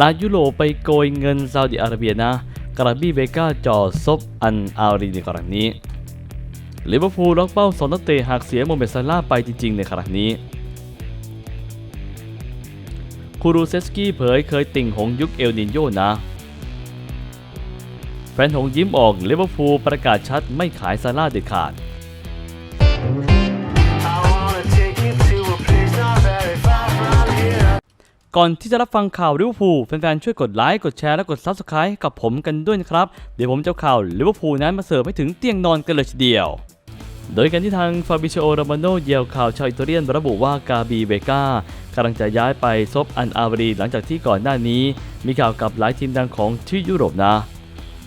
ลายุโรไปโกยเงินซาอุดิอาระเบียนะกราบี้เบกาจ่อซบอันอารีในครั้งนี้ลิเวอร์พูลล็อกเป้าสองนักเตะหากเสียโมเมดซาร่าไปจริง ๆ ในครั้งนี้ คูรูเซสกี้เผยเคยติ่งหงยุคเอลนินโยนะ แฟนหงยิ้มออกลิเวอร์พูลประกาศชัดไม่ขายซาร่าเด็ดขาด ก่อนที่จะรับฟังข่าวลิเวอร์พูลแฟนๆ ช่วยกดไลค์ กดแชร์และกด Subscribe กับผมกันด้วยนะครับ เดี๋ยวผมจะเอาข่าวลิเวอร์พูลนั้นมาเสิร์ฟให้ถึงเตียงนอนกันเลยทีเดียว โดยการที่ทางฟาบิโชโอ r ามาโนเยียวข่าวชาวอิตาเลียนระบุว่ากาบีเบกากำลังจะย้ายไปซบอันอาวรีหลังจากที่ก่อนหน้านี้ มีข่าวกับหลายทีมดังของที่ยุโรปนะ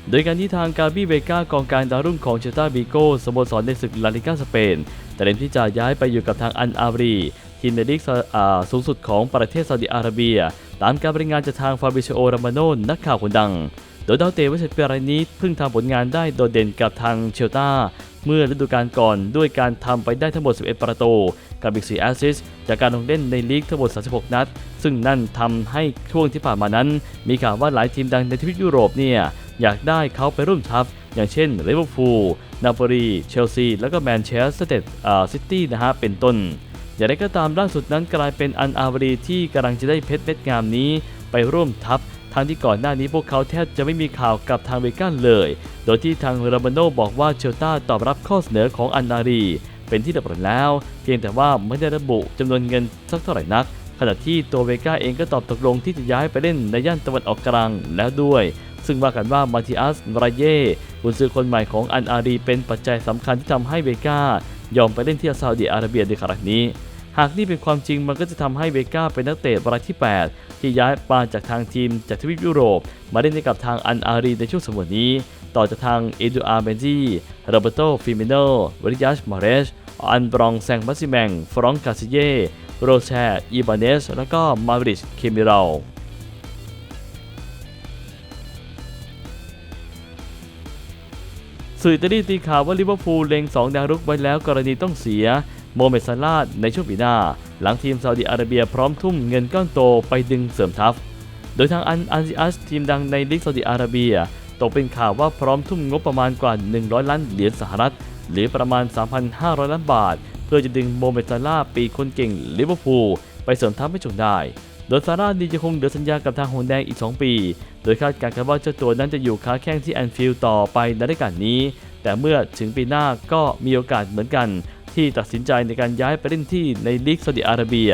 โดยการที่ทางกาบีเบกากองกลารดาวรุ่งของเชต้าบิโกสโมสรในศึกลาลิก้าสเปนแต่เต็มที่จะย้ายไปอยู่กับทางอันอาวารี ทีมในลีกสูงสุดของประเทศซาอุดิอาระเบีย ตามการรายงานจากทางฟาบิโชโอรามาโนนักข่าวคนดัง โดยดาวเตะวัย11ปีรายนี้เพิ่งทำผลงานได้โดดเด่นกับทางเชลตาเมื่อฤดูกาลก่อนด้วยการทำไปได้ทั้งหมด 11 ประตู กับอีก 4 แอสซิสต์จากการลงเล่นในลีกทั้งหมด 36 นัด ซึ่งนั่นทำให้ช่วงที่ผ่านมานั้น มีข่าวว่าหลายทีมดังในทวีปยุโรปเนี่ยอยากได้เขาไปร่วมทัพ อย่างเช่นลิเวอร์พูล นาโปลี เชลซี แล้วก็แมนเชสเตอร์ซิตี้นะฮะ เป็นต้น อย่างไรก็ตามล่าสุดนั้นกลายเป็นอันอาวรีที่กำลังจะได้เพชรเม็ดงามนี้ไปร่วมทัพทั้งที่ก่อนหน้านี้พวกเขาแทบจะไม่มีข่าวกับทางเวกันเลย โดยที่ทางรามาโนบอกว่าเชลตาตอบรับข้อเสนอของอันอารี เป็นที่เรียบร้อยแล้ว เพียงแต่ว่าไม่ได้ระบุจำนวนเงินสักเท่าไหร่นัก ขณะที่ตัวเวก้าเองก็ตอบตกลงที่จะย้ายไปเล่นในย่านตะวันออกกลางแล้วด้วย ซึ่งว่ากันว่ามาติอัสราเย่กุนซือคนใหม่ของอันอารี เป็นปัจจัยสำคัญที่ทำให้เวก้ายอมไปเล่นที่ซาอุดิอาระเบียในครั้งนี้ หากนี่เป็นความจริงมันก็จะทำให้เวก้าเป็นนักเตะรายที่ 8 ที่ย้ายมาจากทางทีมจากทวีปยุโรป มาเล่นให้กับทางอันอารีในช่วงสมัยนี้ ต่อจากทางเอดูอาร์เบนจีโรเบโตฟิมิโนวริยัชมาเรชอันบรองแซงมัสซิแมง ฟรองกาซิเย โรแชอีบานเนส แล้วก็มาริชเคมิราลสื่ออิตาลีตีข่าวว่าลิเวอร์พูลเล็ง2ดาวรุกไว้แล้วกรณีต้องเสีย โมเมดซาลาห์ในช่วงปีหน้า หลังทีมซาอุดิอาระเบียพร้อมทุ่มเงินก้อนโตไปดึงเสริมทัพ โดยทางอันอันซิอัสทีมดังในลีกซาอุดิอาระเบีย ตกเป็นข่าวว่าพร้อมทุ่มงบประมาณกว่า 100 ล้านเหรียญสหรัฐ หรือประมาณ 3,500 ล้านบาท เพื่อจะดึงโมเมดซาลาปีคนเก่งลิเวอร์พูลไปเสริมทัพให้จงได้โดยซาร่าดีจะคงเหลือสัญญากับทางหงแดงอีก 2 ปี โดยคาดการณ์กันว่าเจ้าตัวนั้นจะอยู่ค้าแข้งที่แอนฟิลด์ต่อไปในฤดูกาลนี้ แต่เมื่อถึงปีหน้าก็มีโอกาสเหมือนกัน ที่ตัดสินใจในการย้ายไปเล่นที่ในลีกซาอุดิอาระเบีย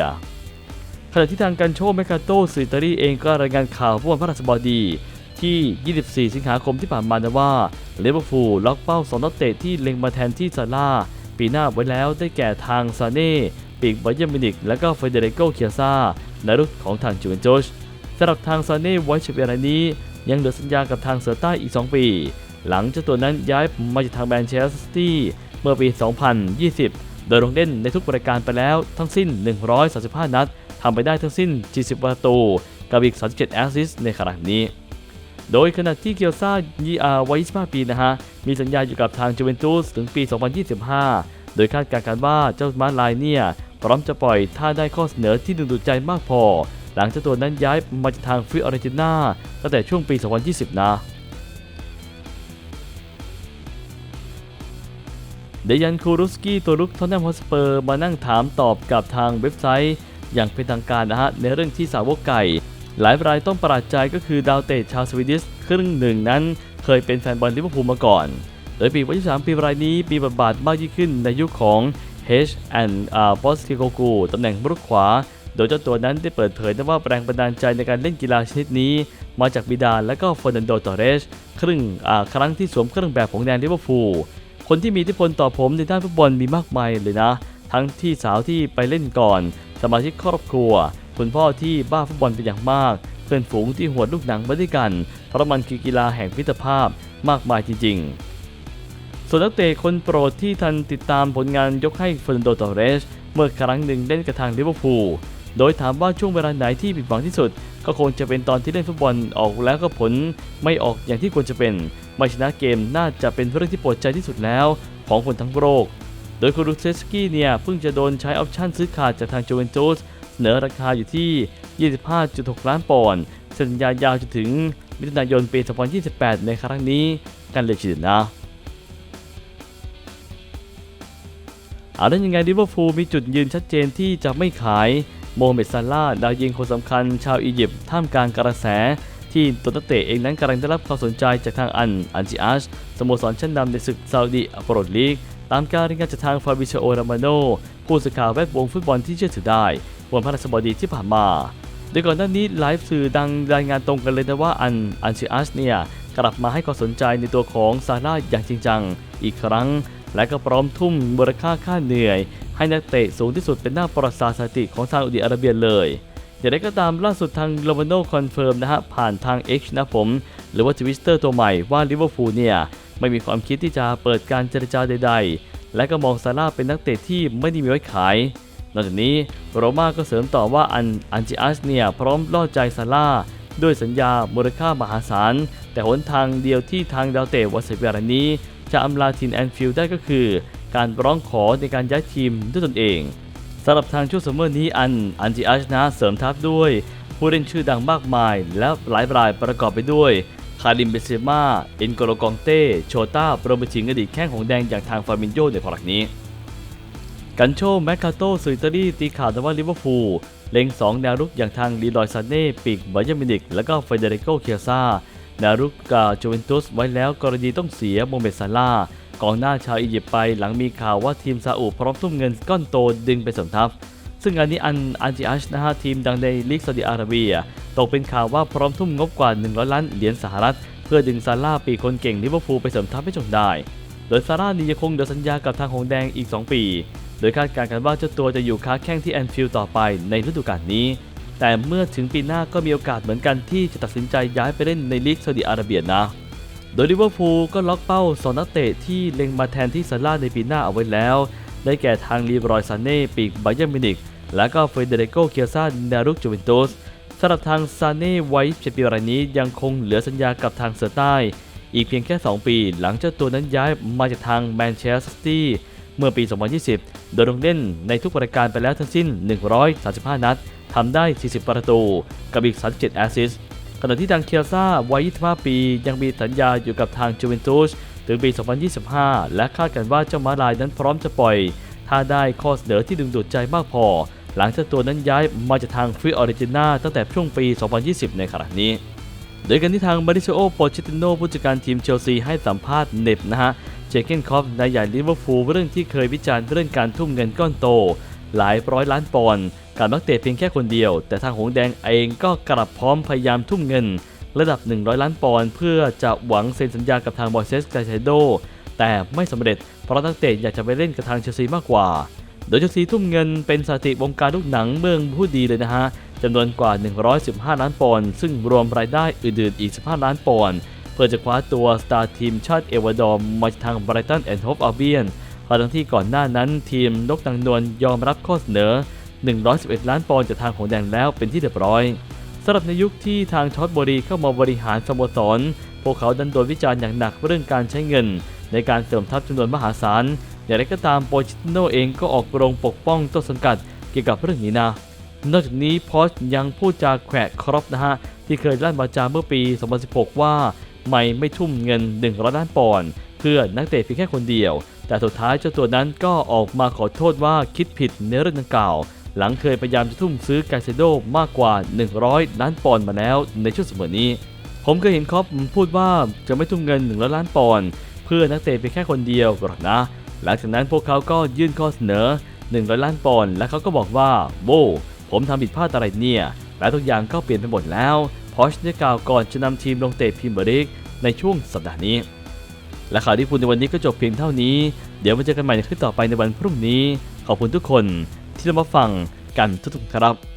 ขณะที่ทางการโชว์เมกาโตสิตาลีเองก็รายงานข่าวเมื่อวันพฤหัสบดีที่ 24 สิงหาคมที่ผ่านมานะว่าเลเวอร์พูลล็อกเป้าสองนักเตะที่เล็งมาแทนที่ซาร่าปีหน้าไว้แล้วได้แก่ทางซาเน่ปีกบเยร์มินิก และก็เฟเดริโกเคียซาในรุ่นของทางจูเวนตุสสำหรับทางซาเน่ไว้ชเปียรานี้ ยังเหลือสัญญากับทางเสือใต้อีก 2 ปี หลังเจ้าตัวนั้นย้ายมาจากทางแมนเชสเตอร์ซิตี้ เมื่อปี 2020 โดยลงเล่นในทุกรายการไปแล้วทั้งสิ้น 135 นัดทำไปได้ทั้งสิ้น 40 ประตู กับอีก 37 แอสซิสต์ในครั้งนี้ โดยขณะที่เกียวซายีอาวัย25 ปีนะฮะ มีสัญญาอยู่กับทางจูเวนตุสถึงปี 2025 โดยคาดการณ์กันว่าเจ้ามาลายเนี่ย พร้อมจะปล่อยถ้าได้ข้อเสนอที่ดึงดูดใจมากพอ หลังเจ้าตัวนั้นย้ายมาจากทางฟิออเรนติน่าตั้งแต่ช่วงปี 2020 นะ เดยันคูรุสกี้ตัวลุกทอนแนมฮอสเปอร์มานั่งถามตอบกับทางเว็บไซต์ อย่างเป็นทางการนะฮะในเรื่องที่สาวกไก่ หลายรายต้องประหลาดใจก็คือดาวเตะชาวสวีดิชครึ่งหนึ่งนั้น เคยเป็นแฟนบอลลิเวอร์พูลมาก่อน โดยปีวัย23ปีรายนี้มีบทบาทมากยิ่งขึ้นในยุคของ H and R p o s t i c o g u ตำแหน่งรุกขวา โดยเจ้าตัวนั้นได้เปิดเผยนะว่าแรงบันดาลใจในการเล่นกีฬาชนิดนี้ มาจากบิดาและก็เฟอร์นันโดตอเรสครึ่งอ่าครั้งที่สวมเครื่องแบบของแดนลิเวอร์พูล คนที่มีอิทธิพลต่อผมในด้านฟุตบอลมีมากมายเลยนะ ทั้งที่สาวที่ไปเล่นก่อน สมาชิกครอบครัว คุณพ่อที่บ้าฟุตบอลเป็นอย่างมาก เพื่อนฝูงที่หัวลูกหนังมาด้วยกัน เพราะมันคือกีฬาแห่งมิตรภาพมากมายจริง ๆ ส่วนนักเตะคนโปรดที่ทันติดตามผลงานยกให้เฟอร์นันโดตอเรส เมื่อครั้งหนึ่งเล่นกับทางลิเวอร์พูล โดยถามว่าช่วงเวลาไหนที่ผิดหวังที่สุด ก็คงจะเป็นตอนที่เล่นฟุตบอลออกแล้วก็ผลไม่ออกอย่างที่ควรจะเป็น ไม่ชนะเกมน่าจะเป็นเรื่องที่ปวดใจที่สุดแล้ว ของคนทั้งโลก โดยคูรุเซสกี้เนี่ยเพิ่งจะโดนใช้ออปชั่นซื้อขาดจากทางจูเวนตุสเสนอราคาอยู่ที่ 25.6 ล้านปอนด์สัญญายาวจนถึงมิถุนายนปี 2028 ในครั้งนี้กันเลยทีเดียวนะเอาได้ยังไงลิเวอร์พูลมีจุดยืนชัดเจนที่จะไม่ขาย โมฮัมเหม็ดซาลาดาวยิงคนสำคัญชาวอียิปต์ท่ามกลางกระแส ที่ตัวนักเตะเองนั้นกำลังได้รับความสนใจจากทางอันอันจิอาชสโมสรชั้นนำในศึกซาอุดีอาโปรดลีก ตามการรายงานจากทางฟาบิเชโอรามาโนผู้สื่อข่าวแวดวงฟุตบอลที่เชื่อถือได้ วันพฤหัสบดีที่ผ่านมาโดยก่อนหน้านี้ไลฟ์สื่อดังรายงานตรงกันเลยนะว่าอันอันชิอัสเนี่ยกลับมาให้ความสนใจในตัวของซาร่าอย่างจริงจังอีกครั้ง และก็พร้อมทุ่มมูลค่าค่าเหนื่อย ให้นักเตะสูงที่สุดเป็นหน้าประวัติศาสตร์สถิติของซาอุดิอาระเบียเลย อย่างไรก็ตามล่าสุดทางโรมาโนคอนเฟิร์มนะฮะผ่านทาง X นะผม หรือว่าทวิสเตอร์ตัวใหม่ว่าลิเวอร์พูลเนี่ยไม่มีความคิดที่จะเปิดการเจรจาใด ๆ และก็มองซาร่าเป็นนักเตะที่ไม่ได้มีไว้ขาย นอกจากนี้โรม่าก็เสริมต่อว่าอันอันจิอัสเนี่ยพร้อมล่อใจซาร่าด้วยสัญญามูลค่ามหาศาล แต่หนทางเดียวที่ทางดาวเตะวัสเบียรนี้ จะอำลาทีมแอนฟิลด์ได้ก็คือ การร้องขอในการย้ายทีมด้วยตนเองสำหรับทางช่วงซัมเมอร์นี้อันอันจิอัสนะเสริมทัพด้วย ผู้เล่นชื่อดังมากมาย และหลายรายประกอบไปด้วย คาริมเบเซมาเอ็นโกโลกองเต้ โชต้ารวมไปถึงอดีตแข้งของแดงอย่างทางฟาบินโยในพอรักนี้ กันโชแมคคาโตสุอิตาลีตีข่าวนะว่าลิเวอร์พูลเล็ง 2 แนวรุกอย่างทางลีลอยซานเน่ปีกบาเยร์นมินิก และก็เฟเดริโกเคียซาแนวรุกกาจูเวนตุสไว้แล้วกรณีต้องเสียโมเมดซาลา กองหน้าชาวอียิปต์ไปหลังมีข่าวว่าทีมซาอุพร้อมทุ่มเงินก้อนโตดึงไปสมทัพ ซึ่งงานนี้อันอันจิอัชนะฮะทีมดังในลีกซาอุดิอาระเบียตกเป็นข่าวว่าพร้อมทุ่มงบกว่า 100 ล้านเหรียญสหรัฐ เพื่อดึงซาร่าปีคนเก่งลิเวอร์พูลไปสมทัพให้จงได้ โดยซาร่าห์นี่ยังคงเดือสัญญากับทางหงแดงอีก 2 ปี โดยคาดการณ์กันว่าเจ้าตัวจะอยู่ค้าแข้งที่แอนฟิลด์ต่อไปในฤดูกาลนี้ แต่เมื่อถึงปีหน้าก็มีโอกาสเหมือนกันที่จะตัดสินใจย้ายไปเล่นในลีกซาอุดิอาระเบียนะ โดยลิเวอร์พูลก็ล็อกเป้าสองนักเตะที่เล็งมาแทนที่ซาร่าในปีหน้าเอาไว้แล้ว ได้แก่ทางลีบรอยซาเน่ปีกไบเยร์มินิกและก็เฟเดริโกเคียซ่านวรุกจูเวนตุสสำหรับทางซาเน่ไว้เจ็ดปีรายนี้ยังคงเหลือสัญญากับทางเสือใต้ อีกเพียงแค่ 2 ปี หลังเจ้าตัวนั้นย้ายมาจากทางแมนเชสเตอร์เมื่อปี 2020 โดยลงเล่นในทุกรายการไปแล้วทั้งสิ้น 135 นัดทำได้ 40 ประตู กับอีก 37 แอสซิสต์ ขณะที่ทางเคียซ่าวัย 25 ปี ยังมีสัญญาอยู่กับทางจูเวนตุสถึงปี 2025 และคาดกันว่าเจ้ามาลายนั้นพร้อมจะปล่อย ถ้าได้ข้อเสนอที่ดึงดูดใจมากพอ หลังจ้าตัวนั้นย้ายมาจากทางฟรีออริจินาตั้งแต่ช่วงปี 2020 ในขณะนี้ โดยกันที่ทางมาริโอโปชิติโนผู้จัดการทีมเชลซีให้สัมภาษณ์เน็บนะฮะ เจเกนคอฟนายใหญ่ลิเวอร์พูลเรื่องที่เคยวิจารณ์เรื่องการทุ่มเงินก้อนโต หลายร้อยล้านปอนด์ การนักเตะเพียงแค่คนเดียว แต่ทางหงแดงเองก็กลับพร้อมพยายามทุ่มเงิน ระดับ 100 ล้านปอนด์เพื่อจะหวังเซ็นสัญญากับทางบอยเซสไกเซโดแต่ไม่สำเร็จเพราะนักเตะอยากจะไปเล่นกับทางเชลซีมากกว่า โดยเชลซีทุ่มเงินเป็นสถิติวงการลูกหนังเมืองผู้ดีเลยนะฮะจำนวนกว่า 115 ล้านปอนด์ซึ่งรวมรายได้อื่นๆอีก 15 ล้านปอนด์เพื่อจะคว้าตัวสตาร์ทีมชาติเอวาดอร์มาจาทางไบรตันแอนด์โฮปอัลเบียนทั้งที่ก่อนหน้านั้นทีมนกนางนวลยอมรับข้อเสนอ 111 ล้านปอนด์จากทางของแดงแล้วเป็นที่เรียบร้อยสำหรับในยุคที่ทางช็อตบรีเข้ามาบริหารสโมสร พวกเขาดันโดนวิจารณ์อย่างหนักเรื่องการใช้เงิน ในการเสริมทัพจำนวนมหาศาล อย่างไรก็ตามโปชิติโนเองก็ออกโรงปกป้องต้นสังกัดเกี่ยวกับเรื่องนี้นะ นอกจากนี้พอชยังพูดจาแขวะครอปนะฮะ ที่เคยลั่นวาจาเมื่อปี 2016 ว่าไม่ไม่ทุ่มเงิน 100 ล้านปอนด์เพื่อนักเตะเพียงแค่คนเดียว แต่สุดท้ายเจ้าตัวนั้นก็ออกมาขอโทษว่าคิดผิดในเรื่องดังกล่าว หลังเคยพยายามจะทุ่มซื้อไกเซโดมากกว่า 100 ล้านปอนด์มาแล้วในช่วงเสมอนี้ ผมเคยเห็นคอปพูดว่าจะไม่ทุ่มเงิน100ล้านปอนด์เพื่อนักเตะเพียงแค่คนเดียวหรอกนะ หลังจากนั้นพวกเขาก็ยื่นข้อเสนอ 100 ล้านปอนด์และเขาก็บอกว่าโบผมทำผิดพลาดอะไรเนี่ย และทุกอย่างก็เปลี่ยนไปหมดแล้วพอชได้กล่าวก่อนจะนำทีมลงเตะพรีเมียร์ลีกในช่วงสัปดาห์นี้ และข่าวที่พูดในวันนี้ก็จบเพียงเท่านี้ เดี๋ยวมาเจอกันใหม่ในคลิปต่อไปในวันพรุ่งนี้ ขอบคุณทุกคน ที่จะมาฟังกันทุกๆครับ